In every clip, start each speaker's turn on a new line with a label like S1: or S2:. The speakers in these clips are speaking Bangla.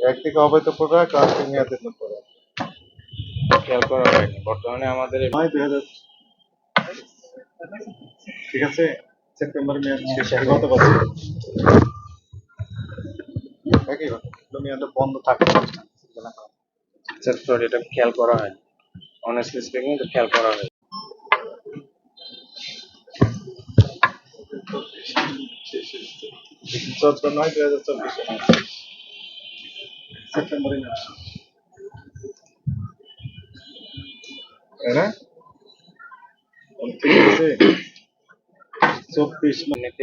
S1: একদিকে অবৈধ প্রোডাক্ট আর মেয়াদের প্রোডাক্ট
S2: খেয়াল করা হয়নি বর্তমানে আমাদের
S1: দুই হাজার ঠিক আছে সেপ্টেম্বর মেয়াদ শেষ গত বছর। একই কথা মেয়াদটা বন্ধ থাকে।
S2: সরি এটা খেয়াল করা হয়নি অনেস্টলি স্পিকিং এটা খেয়াল করা হয়।
S1: চোদ্দ নয় দুই হাজার চব্বিশে।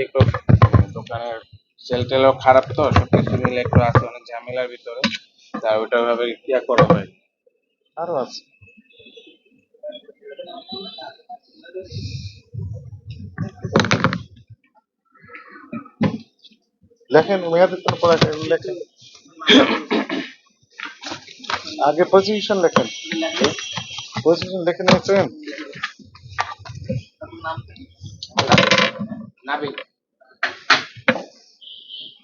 S2: একটু দোকানের সেল টেলও খারাপ তো সবকিছু মিলে একটু আছে অনেক ঝামেলার ভিতরে। তা ওটা ভাবে ক্লিয়ার করা হয়
S1: আরও আছে। লেখেন মেয়াদের তো পড়া লেখেন। আগে পজিশন লেখেন পজিশন লিখে নিয়েছেন
S2: নাবি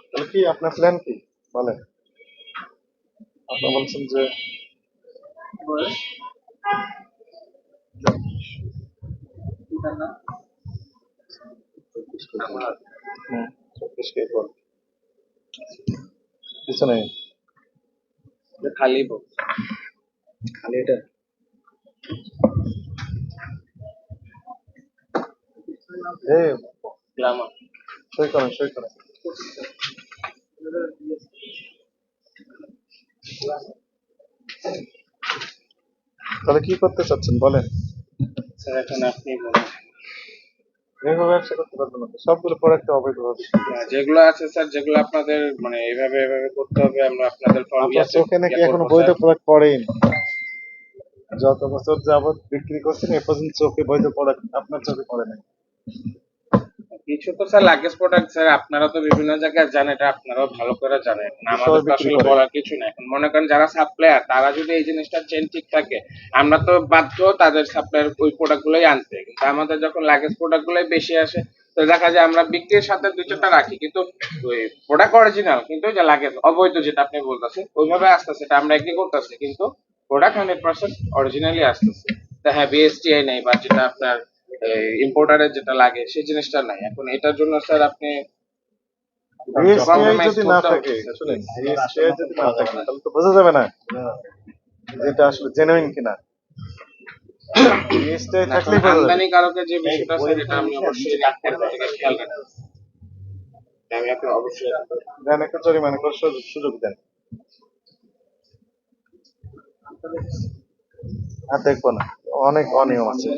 S1: তাহলে কি আপনার প্ল্যান কি বলেন আপনি বলছেন যে হুম, চব্বিশ কে বল কিছু নেই
S2: খালি বল
S1: খালি এটা। সই করেন সই করেন তাহলে কি করতে চাচ্ছেন? বলেন।
S2: স্যার এখন আপনি বলুন।
S1: এভাবে ব্যবসা করতে পারবেন না। সবগুলো প্রোডাক্ট অবৈধ হবে
S2: যেগুলো আছে স্যার যেগুলো আপনাদের মানে এভাবে এভাবে করতে হবে আমরা আপনাদের ফর্ম
S1: আপনার চোখে নাকি এখনও বৈধ প্রোডাক্ট যত বছর যাবত বিক্রি করছেন এ পর্যন্ত চোখে বৈধ প্রোডাক্ট আপনার চোখে পড়ে নাই।
S2: কিছু তো স্যার লাগেজ প্রোডাক্ট স্যার আপনারা তো বিভিন্ন জায়গায় জানেন এটা আপনারাও ভালো করে জানেন। আমাদের তো আসলে বলার কিছু না এখন মনে করেন যারা সাপ্লায়ার তারা যদি এই জিনিসটা চেন ঠিক থাকে আমরা তো বাধ্য তাদের সাপ্লায়ার ওই প্রোডাক্ট গুলোই আনতে। কিন্তু আমাদের যখন লাগেজ প্রোডাক্ট গুলোই বেশি আসে তো দেখা যায় আমরা বিক্রির সাথে দুই চারটা রাখি। কিন্তু ওই প্রোডাক্ট অরিজিনাল কিন্তু ওই যে লাগেজ অবৈধ যেটা আপনি বলতেছেন ওইভাবে আসতেছে এটা আমরা এগ্রি করতেছি। কিন্তু প্রোডাক্ট হান্ড্রেড পার্সেন্ট অরিজিনালি আসতেছে। তা হ্যাঁ বিএসটিআই নেই বা যেটা আপনার ইম্পোর্টারের যেটা লাগে সেই জিনিসটা নাই। এখন এটার জন্য স্যার আপনি
S1: যদি না থাকে
S2: স্যার।
S1: যদি না থাকে তাহলে তো বোঝা যাবে না যে আসলে জেনুইন কিনা। বিএসটিআই
S2: এখন
S1: থাকলেই বোঝা যাবে।
S2: আমদানি কারকের যে বিষয়টা স্যার এটা আমি অবশ্যই ডাক্তারের খেয়াল রাখব আমি আপনার অবশ্যই
S1: দেন একটা জরিমানা করে সুযোগ- সুযোগ দেন। আর দেখব না অনেক অনিয়ম আছে।